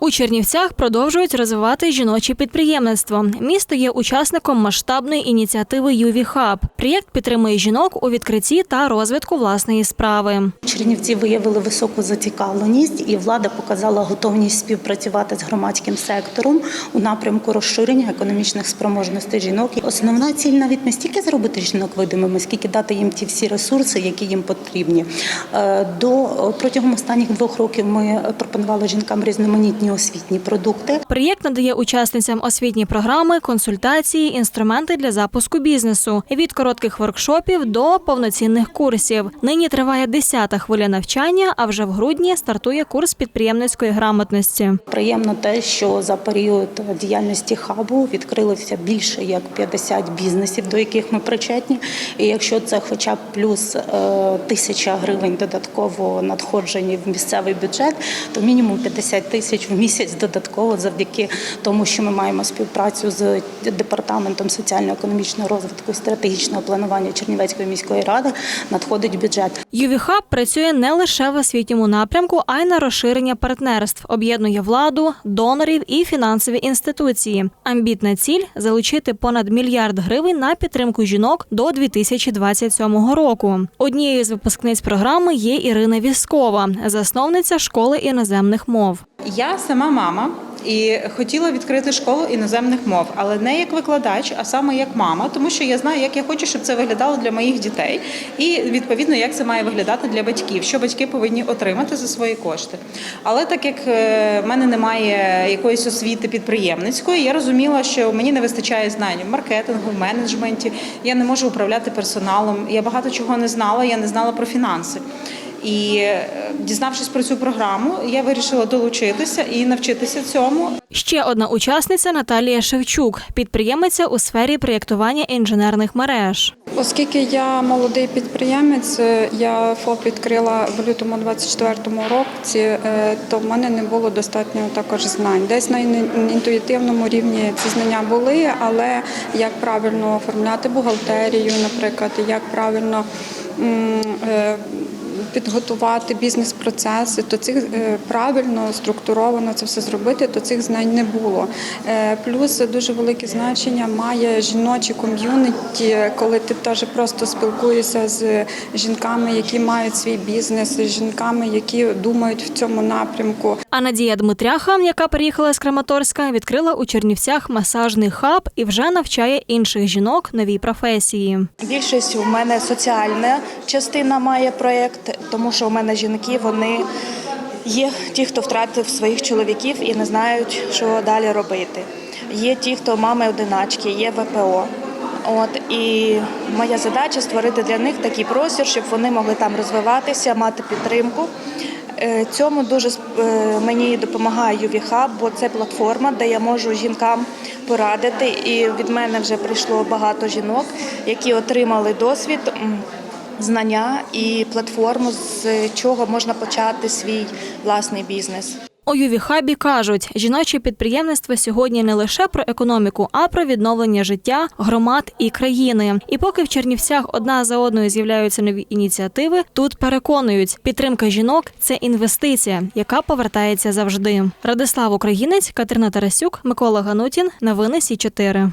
У Чернівцях продовжують розвивати жіноче підприємництво. Місто є учасником масштабної ініціативи «Юві Хаб». Проєкт підтримує жінок у відкритті та розвитку власної справи. Чернівці виявили високу зацікавленість, і влада показала готовність співпрацювати з громадським сектором у напрямку розширення економічних спроможностей жінок. Основна ціль навіть не стільки зробити жінок видимими, скільки дати їм ті всі ресурси, які їм потрібні. Е, До протягом останніх двох років ми пропонували жінкам різноманітні освітні продукти. Проєкт надає учасницям освітні програми, консультації, інструменти для запуску бізнесу від коротких воркшопів до повноцінних курсів. Нині триває 10-та хвиля навчання, а вже в грудні стартує курс підприємницької грамотності. Приємно те, що за період діяльності хабу відкрилося більше як 50 бізнесів, до яких ми причетні. І якщо це хоча б плюс е, тисяча гривень додатково надходжені в місцевий бюджет, то мінімум 50 тисяч в місяць додатково завдяки тому, що ми маємо співпрацю з департаментом соціально-економічного розвитку і стратегічного планування Чернівецької міської ради, надходить бюджет. ЮВІХАБ працює не лише в освітньому напрямку, а й на розширення партнерств, об'єднує владу, донорів і фінансові інституції. Амбітна ціль залучити понад мільярд гривень на підтримку жінок до 2027 року. Однією з випускниць програми є Ірина Віскова, засновниця школи іноземних мов. Я сама мама і хотіла відкрити школу іноземних мов, але не як викладач, а саме як мама, тому що я знаю, як я хочу, щоб це виглядало для моїх дітей, і відповідно як це має виглядати для батьків, що батьки повинні отримати за свої кошти. Але так як е, в мене немає якоїсь освіти підприємницької, я розуміла, що мені не вистачає знань в маркетингу, в менеджменті. Я не можу управляти персоналом. Я багато чого не знала. Я не знала про фінанси. І е, дізнавшись про цю програму, я вирішила долучитися і навчитися цьому. Ще одна учасниця Наталія Шевчук, підприємиця у сфері проєктування інженерних мереж. Оскільки я молодий підприємець, е, я ФОП відкрила в лютому 24-му році, е, то в мене не було достатньо також знань. Десь на інтуїтивному рівні ці знання були, але як правильно оформляти бухгалтерію, наприклад, як правильно підготувати бізнес-процеси, то цих е, правильно структуровано це все зробити, то цих знань не було. Е, Плюс дуже велике значення має жіночі ком'юніті, коли ти теж просто спілкуєшся з жінками, які мають свій бізнес, з жінками, які думають в цьому напрямку. А Надія Дмитряха, яка приїхала з Краматорська, відкрила у Чернівцях масажний хаб і вже навчає інших жінок новій професії. Більшість у мене соціальна частина має проєкт, тому що у мене жінки вони є ті, хто втратив своїх чоловіків і не знають, що далі робити. Є ті, хто мами одиначки, є ВПО. От і моя задача створити для них такий простір, щоб вони могли там розвиватися, мати підтримку. Е, Цьому дуже е, мені допомагає UVHub, бо це платформа, де я можу жінкам порадити. І від мене вже прийшло багато жінок, які отримали досвід, знання і платформу, з чого можна почати свій власний бізнес. У Ювіхабі кажуть, жіноче підприємництво сьогодні не лише про економіку, а про відновлення життя, громад і країни. І поки в Чернівцях одна за одною з'являються нові ініціативи, тут переконують, підтримка жінок це інвестиція, яка повертається завжди. Радислав Українець, Катерина Тарасюк, Микола Ганутін. Новини Сі 4